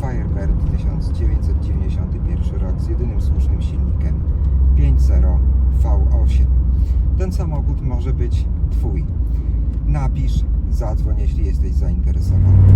Firebird 1991 rok z jedynym słusznym silnikiem 5.0 V8. Ten samochód może być Twój. Napisz, zadzwoń, jeśli jesteś zainteresowany.